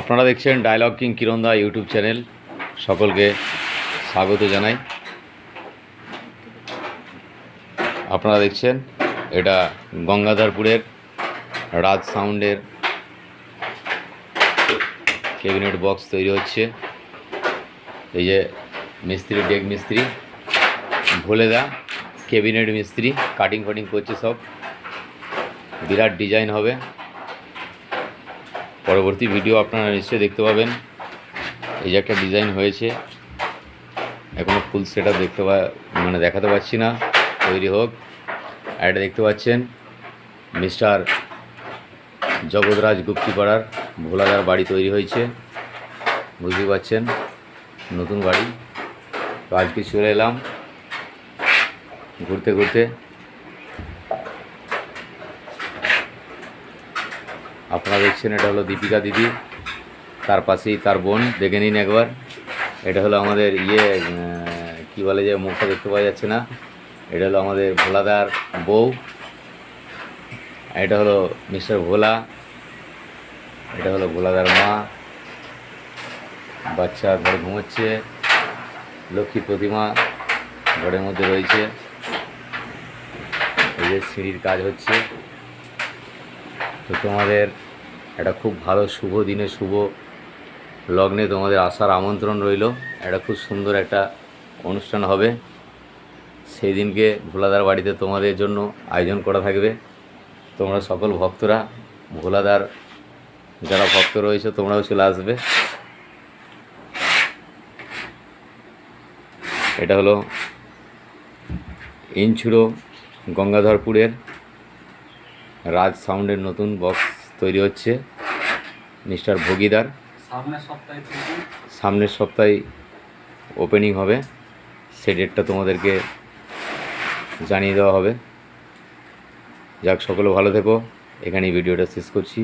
আপনারা দেখছেন dialogue king কিরণদা ইউটিউব চ্যানেল সকলকে স্বাগত জানাই। আপনারা দেখছেন, এটা গঙ্গাধরপুরের রাজ সাউন্ডের ক্যাবিনেট বক্স তৈরি হচ্ছে। এই যে মিস্ত্রি, ডেক মিস্ত্রি ভোলে দা ক্যাবিনেট মিস্ত্রি কাটিং ফাটিং করছে সব। বিরাট ডিজাইন হবে। পরবর্তী ভিডিও আপনারা নিশ্চয়ই দেখতে পাবেন। এই যে একটা ডিজাইন হয়েছে। এখনও ফুল সেট দেখতে পা মানে দেখাতে পাচ্ছি না। তৈরি হোক। আর এটা দেখতে পাচ্ছেন, মিস্টার জগৎরাজ গুপ্তিপাড়ার ভোলাদার বাড়ি তৈরি হয়েছে। বুঝতে পাচ্ছেন, নতুন বাড়ি। তো আজকে চলে এলাম। ঘুরতে ঘুরতে আপনারা দেখছেন, এটা হলো দীপিকা দিদি, তার পাশেই তার বোন, দেখে নিন একবার। এটা হলো আমাদের ইয়ে কি বলে যে, মুখটা দেখতে পাওয়া যাচ্ছে না। এটা হলো আমাদের ভোলাদার বউ। এটা হলো মিস্টার ভোলা। এটা হলো ভোলাদার মা। বাচ্চা ঘরে ঘুমোচ্ছে। লক্ষ্মী প্রতিমা ঘরের মধ্যে রয়েছে। এই যে সিঁড়ির কাজ হচ্ছে। তো তোমাদের একটা খুব ভালো শুভ দিনে, শুভ লগ্নে তোমাদের আসার আমন্ত্রণ রইল। একটা খুব সুন্দর একটা অনুষ্ঠান হবে। সেই দিনকে ভোলাদার বাড়িতে তোমাদের জন্য আয়োজন করা থাকবে। তোমরা সকল ভক্তরা, ভোলাদার যারা ভক্ত রয়েছে, তোমরাও চলে আসবে। এটা হলো ইনছুড়ো গঙ্গাধরপুরের রাজ সাউন্ডের নতুন বক্স তৈরি হচ্ছে মিস্টার ভোগিদার। সামনের সপ্তাহে সামনের সপ্তাহে ওপেনিং হবে সে ডেটটা তোমাদেরকে জানিয়ে দেওয়া হবে। যাক সকলে ভালো থেকো। এখানেই ভিডিওটা শেষ করছি।